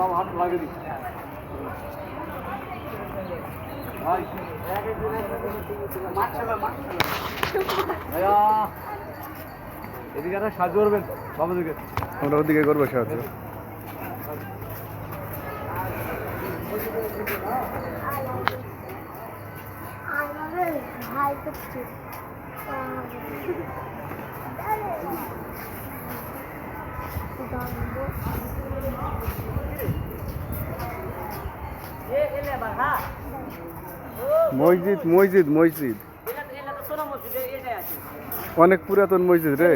সব হাত লাগে ভাইয়া এদিকে একটা সাহায্য করবেন বাবু দিকে আমরা ওদিকে করব সাহায্য। ভাই করছে মসজিদ মসজিদ মসজিদ অনেক পুরাতন মসজিদ রে।